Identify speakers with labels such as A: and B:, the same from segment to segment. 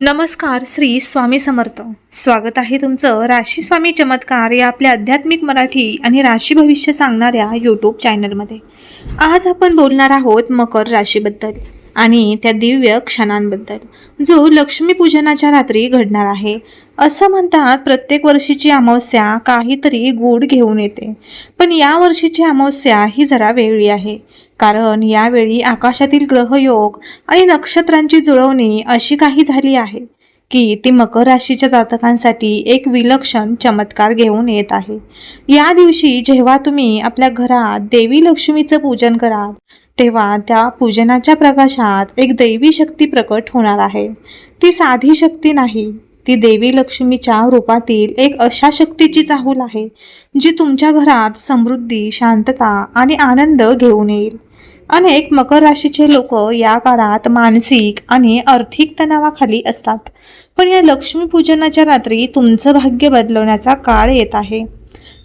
A: नमस्कार श्री स्वामी समर्थ. स्वागत आहे तुमचं राशी स्वामी चमत्कार या आपल्या आध्यात्मिक मराठी आणि राशी भविष्य सांगणाऱ्या यूट्यूब चॅनलमध्ये आज आपण बोलणार आहोत मकर राशीबद्दल आणि त्या दिव्य क्षणांबद्दल जो लक्ष्मीपूजनाच्या रात्री घडणार आहे. असं म्हणतात प्रत्येक वर्षीची अमावस्या काहीतरी गूढ घेऊन येते. पण या वर्षीची अमावस्या ही जरा वेगळी आहे. कारण यावेळी आकाशातील ग्रहयोग आणि नक्षत्रांची जुळवणी अशी काही झाली आहे की ती मकर राशीच्या जातकांसाठी एक विलक्षण चमत्कार घेऊन येत आहे. या दिवशी जेव्हा तुम्ही आपल्या घरात देवी लक्ष्मीचं पूजन कराल तेव्हा त्या पूजनाच्या प्रकाशात एक दैवी शक्ती प्रकट होणार आहे. ती साधी शक्ती नाही ती देवी लक्ष्मीच्या रूपातील एक अशा शक्तीची चाहूल आहे जी तुमच्या घरात समृद्धी शांतता आणि आनंद घेऊन येईल. अनेक मकर राशीचे लोक या काळात मानसिक आणि आर्थिक तणावाखाली असतात. पण या लक्ष्मीपूजनाच्या रात्री तुमचं भाग्य बदलवण्याचा काळ येत आहे.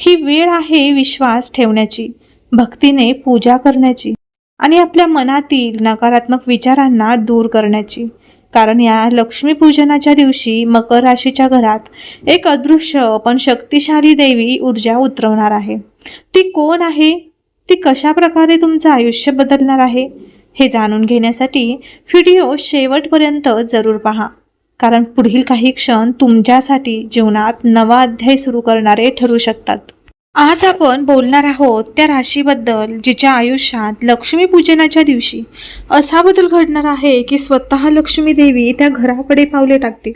A: ही वेळ आहे विश्वास ठेवण्याची भक्तीने पूजा करण्याची आणि आपल्या मनातील नकारात्मक विचारांना दूर करण्याची. कारण या लक्ष्मीपूजनाच्या दिवशी मकर राशीच्या घरात एक अदृश्य पण शक्तिशाली देवी ऊर्जा उतरवणार आहे. ती कोण आहे? ती कशा प्रकारे तुमचं आयुष्य बदलणार आहे हे जाणून घेण्यासाठी व्हिडिओ शेवटपर्यंत जरूर पहा. कारण पुढील काही क्षण तुमच्यासाठी जीवनात नवा अध्याय सुरू करणारे ठरू शकतात. आज आपण बोलणार आहोत त्या राशीबद्दल जिच्या आयुष्यात लक्ष्मीपूजनाच्या दिवशी. असा बदल घडणार आहे की स्वतः लक्ष्मी देवी त्या घराकडे पावले टाकतील.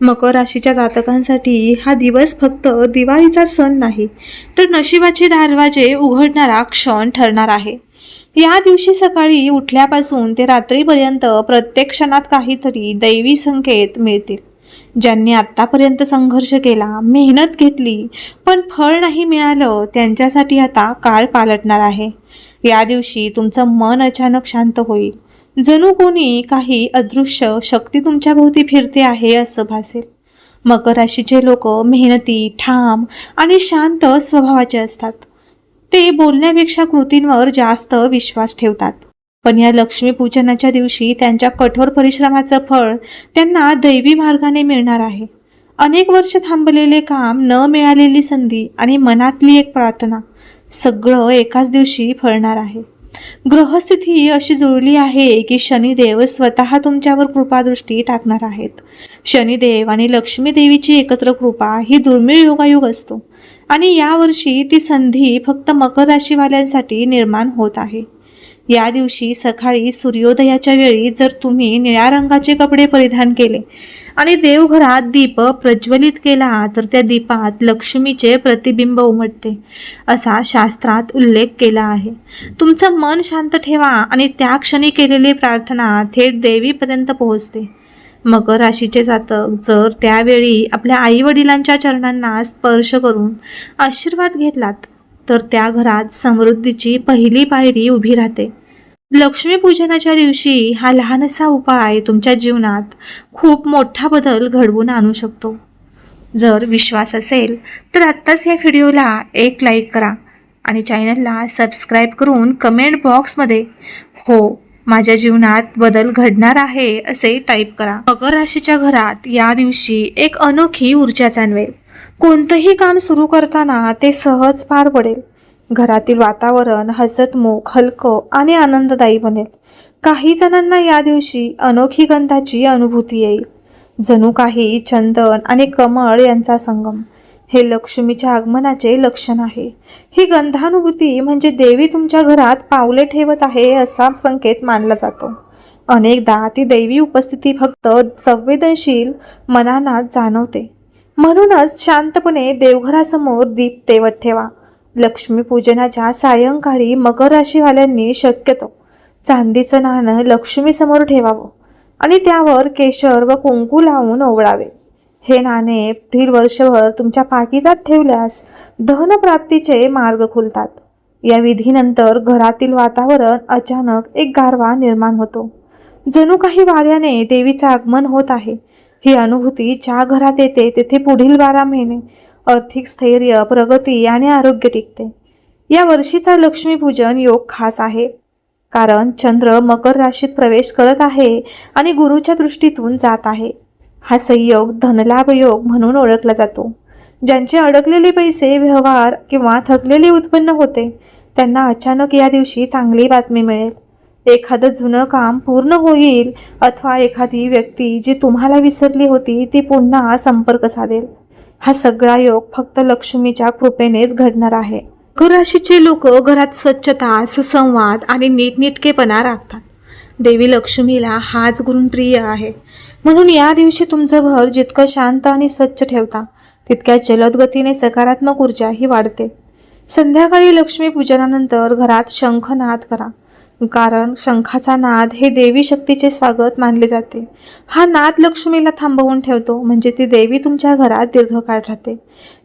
A: मकर राशीच्या जातकांसाठी हा दिवस फक्त दिवाळीचा सण नाही तर नशिबाचे दरवाजे उघडणारा क्षण ठरणार आहे. या दिवशी सकाळी उठल्यापासून ते रात्रीपर्यंत प्रत्येक क्षणात काहीतरी दैवी संकेत मिळतील. ज्यांनी आत्तापर्यंत संघर्ष केला मेहनत घेतली पण फळ नाही मिळालं त्यांच्यासाठी आता काळ पालटणार आहे. या दिवशी तुमचं मन अचानक शांत होईल. जणू कोणी काही अदृश्य शक्ती तुमच्या भोवती फिरते आहे असं भासेल. मकर राशीचे लोक मेहनती ठाम आणि शांत स्वभावाचे असतात. ते बोलण्यापेक्षा कृतींवर जास्त विश्वास ठेवतात. पण या लक्ष्मीपूजनाच्या दिवशी त्यांच्या कठोर परिश्रमाचं फळ त्यांना दैवी मार्गाने मिळणार आहे. अनेक वर्ष थांबलेले काम न मिळालेली संधी आणि मनातली एक प्रार्थना सगळं एकाच दिवशी फळणार आहे. ग्रहस्थिती अशी जुळली आहे की शनिदेव स्वतः तुमच्यावर कृपादृष्टी टाकणार आहेत. शनिदेव आणि लक्ष्मी देवीची एकत्र कृपा ही दुर्मिळ योगायोग असतो आणि यावर्षी ती संधी फक्त मकर राशीवाल्यांसाठी निर्माण होत आहे. या दिवशी सकाळी सूर्योदयाच्या वेळी जर तुम्ही निळ्या रंगाचे कपडे परिधान केले आणि देवघरात दीप प्रज्वलित केला तर त्या दीपात लक्ष्मीचे प्रतिबिंब उमटते असा शास्त्रात उल्लेख केला आहे. तुमचं मन शांत ठेवा आणि त्या क्षणी केलेली प्रार्थना थेट देवीपर्यंत पोहोचते. मकर राशीचे जातक जर त्यावेळी आपल्या आईवडिलांच्या चरणांना स्पर्श करून आशीर्वाद घेतलात तर त्या घरात समृद्धीची पहिली पायरी उभी राहते. लक्ष्मीपूजनाच्या दिवशी हा लहानसा उपाय तुमच्या जीवनात खूप मोठा बदल घडवून आणू शकतो. जर विश्वास असेल तर आत्ताच या व्हिडिओला एक लाईक करा आणि चॅनलला सबस्क्राईब करून कमेंट बॉक्समध्ये हो माझ्या जीवनात बदल घडणार आहे असे टाईप करा. मकर राशीच्या घरात या दिवशी एक अनोखी ऊर्जा जाणवेल. कोणतंही काम सुरू करताना ते सहज पार पडेल. घरातील वातावरण हसतमुख हलकं आणि आनंददायी बनेल. काही जणांना या दिवशी अनोखी गंधाची अनुभूती येईल. जणू काही चंदन आणि कमळ यांचा संगम. हे लक्ष्मीच्या आगमनाचे लक्षण आहे. ही गंधानुभूती म्हणजे देवी तुमच्या घरात पावले ठेवत आहे असा संकेत मानला जातो. अनेकदा ती दैवी उपस्थिती फक्त संवेदनशील मनांना जाणवते. म्हणूनच शांतपणे देवघरासमोर दीप तेवत ठेवा. लक्ष्मीपूजनाच्या सायंकाळी मकर राशीवाल्यांनी शक्यतो चांदीचं नाणं लक्ष्मीसमोर ठेवावं आणि त्यावर केशर व कुंकू लावून ओवळावे. हे नाणे पुढील वर्षभर तुमच्या पाकिटात ठेवल्यास धनप्राप्तीचे मार्ग खुलतात. या विधीनंतर घरातील वातावरण अचानक एक गारवा निर्माण होतो. जणू काही वाऱ्याने देवीचं आगमन होत आहे. ही अनुभूती ज्या घरात येते तेथे पुढील बारा महिने आर्थिक स्थैर्य प्रगती आणि आरोग्य टिकते. या वर्षीचा लक्ष्मीपूजन योग खास आहे. कारण चंद्र मकर राशीत प्रवेश करत आहे आणि गुरुच्या दृष्टीतून जात आहे. हा संयोग धनलाभ योग म्हणून ओळखला जातो. ज्यांचे अडकलेले पैसे व्यवहार किंवा थकलेले उत्पन्न होते त्यांना अचानक या दिवशी चांगली बातमी मिळेल. एखादं जुनं काम पूर्ण होईल अथवा एखादी व्यक्ती जी तुम्हाला विसरली होती ती पुन्हा संपर्क साधेल. हा सगळा योग फक्त लक्ष्मीच्या कृपेनेच घडणार आहे. मकर राशीचे लोक घरात स्वच्छता सुसंवाद आणि नीटनेटकेपणा राखतात. देवी लक्ष्मीला हाच गुण प्रिय आहे. म्हणून या दिवशी तुमचं घर जितकं शांत आणि स्वच्छ ठेवता तितक्या जलद गतीने सकारात्मक ऊर्जाही वाढते. संध्याकाळी लक्ष्मी पूजनानंतर घरात शंखनाद करा. कारण शंखाचा नाद हे देवी शक्तीचे स्वागत मानले जाते. हा नाद लक्ष्मीला थांबवून ठेवतो म्हणजे ती देवी तुमच्या घरात दीर्घकाळ राहते.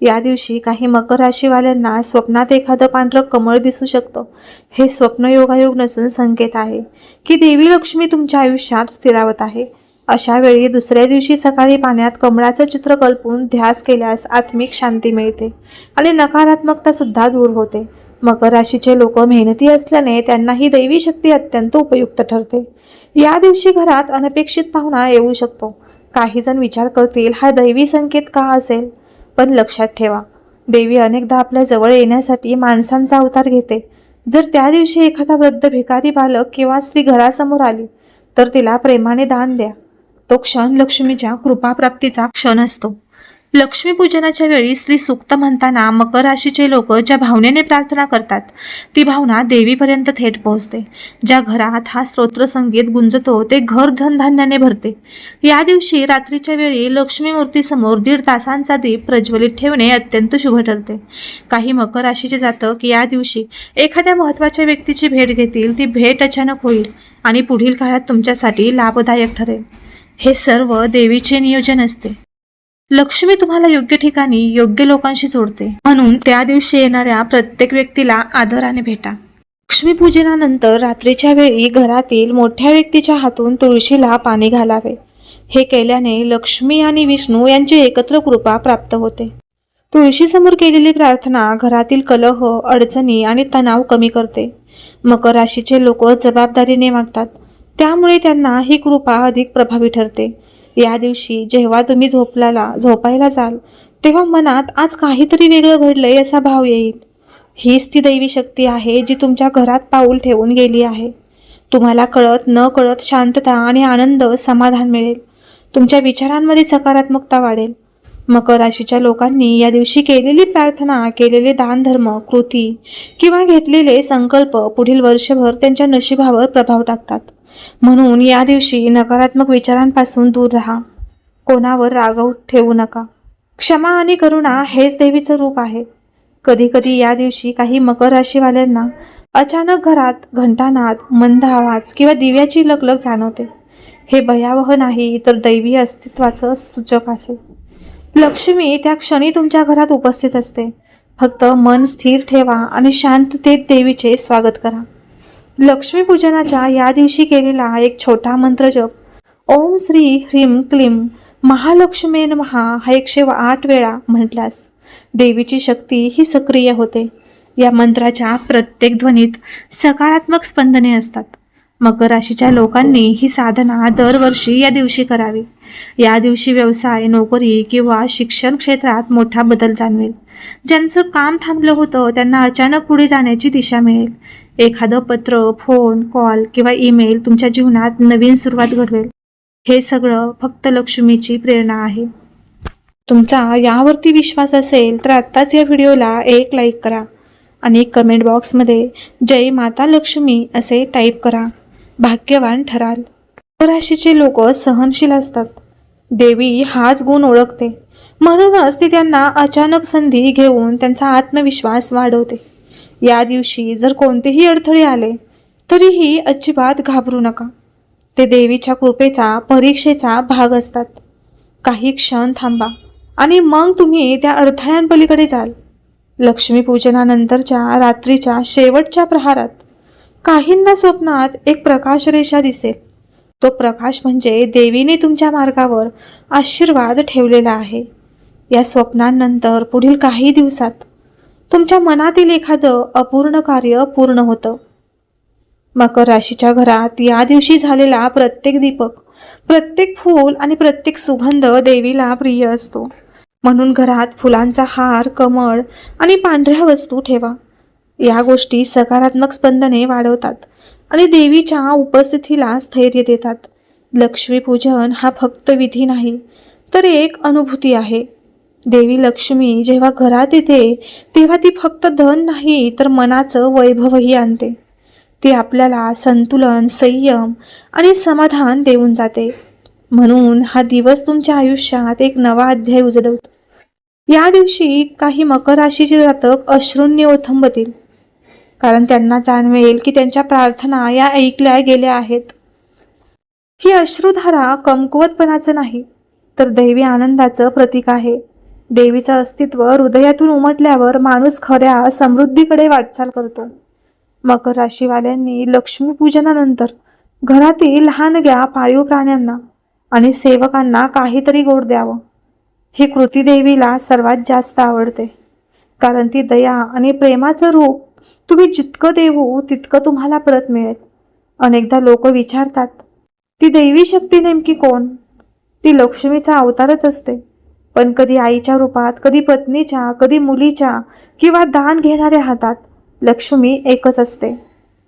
A: या दिवशी काही मकर राशीवाल्यांना स्वप्नात एखादं पांढरं कमळ दिसू शकतं. हे स्वप्न योगायोग नसून संकेत आहे की देवी लक्ष्मी तुमच्या आयुष्यात स्थिरावत आहे. अशा वेळी दुसऱ्या दिवशी सकाळी पाण्यात कमळाचं चित्र कल्पून ध्यास केल्यास आत्मिक शांती मिळते आणि नकारात्मकता सुद्धा दूर होते. मकर राशीचे लोक मेहनती असल्याने त्यांना ही दैवी शक्ती अत्यंत उपयुक्त ठरते. या दिवशी घरात अनपेक्षित पाहुणा येऊ शकतो. काही जण विचार करतील हा दैवी संकेत का असेल? पण लक्षात ठेवा देवी अनेकदा आपल्या जवळ येण्यासाठी माणसांचा अवतार घेते. जर त्या दिवशी एखादा वृद्ध भिकारी बालक किंवा स्त्री घरासमोर आली तर तिला प्रेमाने दान द्या. तो क्षण लक्ष्मीच्या कृपाप्राप्तीचा क्षण असतो. लक्ष्मीपूजनाच्या वेळी स्त्री सुक्त म्हणताना मकर राशीचे लोक ज्या भावनेने प्रार्थना करतात ती भावना देवीपर्यंत थेट पोहोचते. ज्या घरात हा स्तोत्र संगीत गुंजतो ते घर धनधान्याने भरते. या दिवशी रात्रीच्या वेळी लक्ष्मी मूर्तीसमोर दीड तासांचा दीप प्रज्वलित ठेवणे अत्यंत शुभ ठरते. काही मकर राशीचे जातक या दिवशी एखाद्या महत्त्वाच्या व्यक्तीची भेट घेतील ती भेट अचानक होईल आणि पुढील काळात तुमच्यासाठी लाभदायक ठरेल. हे सर्व देवीचे नियोजन असते. लक्ष्मी तुम्हाला योग्य ठिकाणी योग्य लोकांशी जोडते. म्हणून त्या दिवशी येणाऱ्या प्रत्येक व्यक्तीला आदराने भेटा. लक्ष्मीपूजनानंतर रात्रीच्या वेळी घरातील मोठ्या व्यक्तीच्या हातून तुळशीला पाणी घालावे. हे केल्याने लक्ष्मी आणि विष्णू यांची एकत्र कृपा प्राप्त होते. तुळशीसमोर केलेली प्रार्थना घरातील कलह अडचणी आणि तणाव कमी करते. मकर राशीचे लोक जबाबदारीने वागतात. त्यामुळे त्यांना ही कृपा अधिक प्रभावी ठरते. या दिवशी जेव्हा तुम्ही झोपल्याला झोपायला जाल तेव्हा मनात आज काहीतरी वेगळं घडलंय असा भाव येईल. हीच ती दैवी शक्ती आहे जी तुमच्या घरात पाऊल ठेवून गेली आहे. तुम्हाला कळत न कळत शांतता आणि आनंद समाधान मिळेल. तुमच्या विचारांमध्ये सकारात्मकता वाढेल. मकर राशीच्या लोकांनी या दिवशी केलेली प्रार्थना केलेले दानधर्म कृती किंवा घेतलेले संकल्प पुढील वर्षभर त्यांच्या नशिबावर प्रभाव टाकतात. म्हणून या दिवशी नकारात्मक विचारांपासून दूर राहा. कोणावर रागव ठेवू नका. क्षमा आणि करुणा हेच देवीचं रूप आहे. कधी कधी या दिवशी काही मकर राशीवाल्यांना अचानक घरात घंटानाद मंद आवाज किंवा दिव्याची लकलक जाणवते. हे भयावह नाही तर दैवी अस्तित्वाचं सूचक असेल लक्ष्मी त्या क्षणी तुमच्या घरात उपस्थित असते. फक्त मन स्थिर ठेवा आणि शांततेत देवीचे स्वागत करा. लक्ष्मीपूजनाच्या या दिवशी केलेला एक छोटा मंत्र जप. ओम श्री ह्रीम क्लीम महालक्ष्मी महा हा एकशे आठ वेळा म्हटल्यास देवीची शक्ती ही सक्रिय होते. या मंत्राच्या प्रत्येक ध्वनीत सकारात्मक स्पंदने असतात. मकर राशीच्या लोकांनी ही साधना दरवर्षी या दिवशी करावी. या दिवशी व्यवसाय नोकरी किंवा शिक्षण क्षेत्रात मोठा बदल जाणवेल. ज्यांचं काम थांबलं होतं त्यांना अचानक पुढे जाण्याची दिशा मिळेल. एखादं पत्र फोन कॉल किंवा ईमेल तुमच्या जीवनात नवीन सुरुवात घडवेल. हे सगळं फक्त लक्ष्मीची प्रेरणा आहे. तुमचा यावरती विश्वास असेल तर आत्ताच या व्हिडिओला एक लाईक करा आणि कमेंट बॉक्समध्ये जय माता लक्ष्मी असे टाईप करा. भाग्यवान ठराल. राशीचे लोक सहनशील असतात. देवी हाच गुण ओळखते. म्हणूनच ती त्यांना अचानक संधी घेऊन त्यांचा आत्मविश्वास वाढवते. या दिवशी जर कोणतेही अडथळे आले तरीही अजिबात घाबरू नका. ते देवीच्या कृपेचा परीक्षेचा भाग असतात. काही क्षण थांबा आणि मग तुम्ही त्या अडथळ्यांपलीकडे जाल. लक्ष्मीपूजनानंतरच्या रात्रीच्या शेवटच्या प्रहारात काहींना स्वप्नात एक प्रकाश रेषा दिसेल. तो प्रकाश म्हणजे देवीने तुमच्या मार्गावर आशीर्वाद ठेवलेला आहे. या स्वप्नांनंतर पुढील काही दिवसात तुमच्या मनातील एखादं अपूर्ण कार्य पूर्ण होतं. मकर राशीच्या घरात या दिवशी झालेला प्रत्येक दीपक प्रत्येक फूल आणि प्रत्येक सुगंध देवीला प्रिय असतो. म्हणून घरात फुलांचा हार कमळ आणि पांढऱ्या वस्तू ठेवा. या गोष्टी सकारात्मक स्पंदने वाढवतात आणि देवीच्या उपस्थितीला स्थैर्य देतात. लक्ष्मीपूजन हा फक्त विधी नाही तर एक अनुभूती आहे. देवी लक्ष्मी जेव्हा घरात येते तेव्हा ती फक्त धन नाही तर मनाचं वैभवही आणते. ती आपल्याला संतुलन संयम आणि समाधान देऊन जाते. म्हणून हा दिवस तुमच्या आयुष्यात एक नवा अध्याय उजडवतो. या दिवशी काही मकर राशीचे जातक अश्रूंनी ओथंबतील कारण त्यांना जाणवेल की त्यांच्या प्रार्थना या ऐकल्या गेल्या आहेत. ही अश्रुधारा कमकुवतपणाचं नाही तर दैवी आनंदाचं प्रतीक आहे. देवीचं अस्तित्व हृदयातून उमटल्यावर माणूस खऱ्या समृद्धीकडे वाटचाल करतो. मकर राशीवाल्यांनी लक्ष्मीपूजनानंतर घरातील लहानग्या पाळीव प्राण्यांना आणि सेवकांना काहीतरी गोड द्यावं. ही कृती देवीला सर्वात जास्त आवडते. कारण ती दया आणि प्रेमाचं रूप तुम्ही जितकं देऊ तितकं तुम्हाला परत मिळेल. अनेकदा लोक विचारतात ती दैवी शक्ती नेमकी कोण? ती लक्ष्मीचा अवतारच असते. पण कधी आईच्या रूपात कधी पत्नीच्या कधी मुलीच्या किंवा दान घेणाऱ्या हातात लक्ष्मी एकच असते.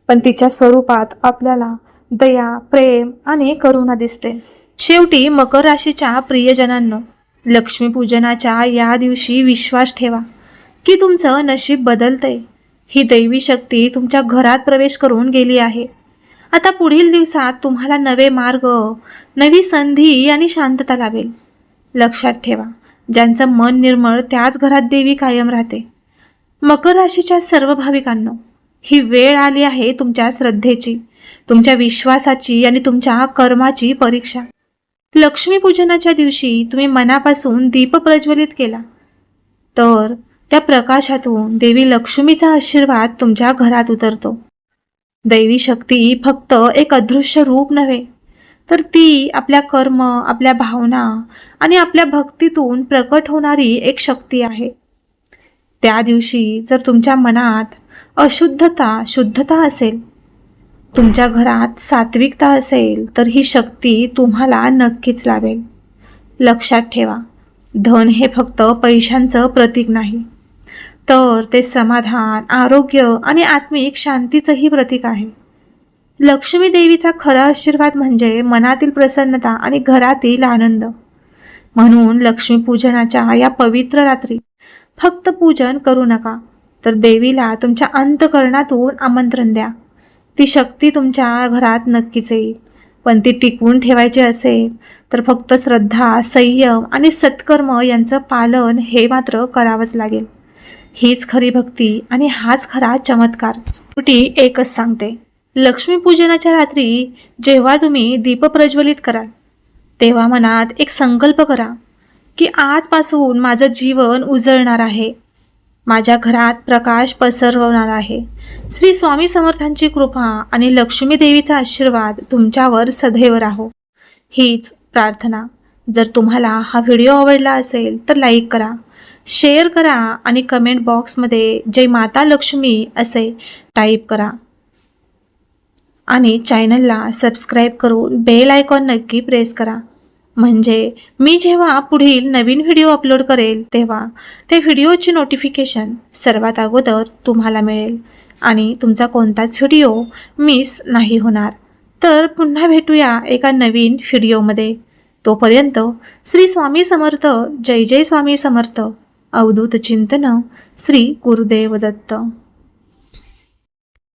A: पण तिच्या स्वरूपात आपल्याला दया प्रेम आणि करुणा दिसते. शेवटी मकर राशीच्या प्रियजनांनो लक्ष्मीपूजनाच्या या दिवशी विश्वास ठेवा की तुमचं नशीब बदलतंय. ही दैवी शक्ती तुमच्या घरात प्रवेश करून गेली आहे. आता पुढील दिवसात तुम्हाला नवे मार्ग नवी संधी आणि शांतता लाभेल. लक्षात ठेवा. ज्यांचं मन निर्मळ त्याच घरात देवी कायम राहते. मकर राशीच्या सर्व भाविकांनो ही वेळ आली आहे तुमच्या श्रद्धेची तुमच्या विश्वासाची आणि तुमच्या कर्माची परीक्षा. लक्ष्मीपूजनाच्या दिवशी तुम्ही मनापासून दीप प्रज्वलित केला. तर त्या प्रकाशातून देवी लक्ष्मीचा आशीर्वाद तुमच्या घरात उतरतो. दैवी शक्ती फक्त एक अदृश्य रूप नव्हे तर ती आपल्या कर्म आपल्या भावना आणि आपल्या भक्तीतून प्रकट होणारी एक शक्ती आहे. त्या दिवशी जर तुमच्या मनात अशुद्धता शुद्धता असेल तुमच्या घरात सात्विकता असेल तर ही शक्ती तुम्हाला नक्कीच लाभेल लक्षात ठेवा धन हे फक्त पैशांचं प्रतीक नाही तर ते समाधान आरोग्य आणि आत्मिक शांतीचंही प्रतीक आहे. लक्ष्मी देवीचा खरा आशीर्वाद म्हणजे मनातील प्रसन्नता आणि घरातील आनंद. म्हणून लक्ष्मीपूजनाच्या या पवित्र रात्री फक्त पूजन करू नका तर देवीला तुमच्या अंतकरणातून आमंत्रण द्या. ती शक्ती तुमच्या घरात नक्कीच येईल. पण ती टिकवून ठेवायची असेल तर फक्त श्रद्धा संयम आणि सत्कर्म यांचं पालन हे मात्र करावंच लागेल. हीच खरी भक्ती आणि हाच खरा चमत्कार. शेवटी एकच सांगते लक्ष्मीपूजनाच्या रात्री जेव्हा तुम्ही दीप प्रज्वलित कराल तेव्हा मनात एक संकल्प करा की आजपासून माझं जीवन उजळणार आहे. माझ्या घरात प्रकाश पसरवणार आहे. श्री स्वामी समर्थांची कृपा आणि लक्ष्मी देवीचा आशीर्वाद तुमच्यावर सदैव राहो. हीच प्रार्थना. जर तुम्हाला हा व्हिडिओ आवडला असेल तर लाईक करा शेअर करा आणि कमेंट बॉक्समध्ये जय माता लक्ष्मी असे टाईप करा. आणि चॅनलला सबस्क्राईब करून बेल आयकॉन नक्की प्रेस करा. म्हणजे मी जेव्हा पुढील नवीन व्हिडिओ अपलोड करेल तेव्हा ते व्हिडिओची नोटिफिकेशन सर्वात अगोदर तुम्हाला मिळेल आणि तुमचा कोणताच व्हिडिओ मिस नाही होणार. तर पुन्हा भेटूया एका नवीन व्हिडिओमध्ये. तोपर्यंत श्री स्वामी समर्थ जय जय स्वामी समर्थ. अवधूत चिंतन श्री गुरुदेव दत्त.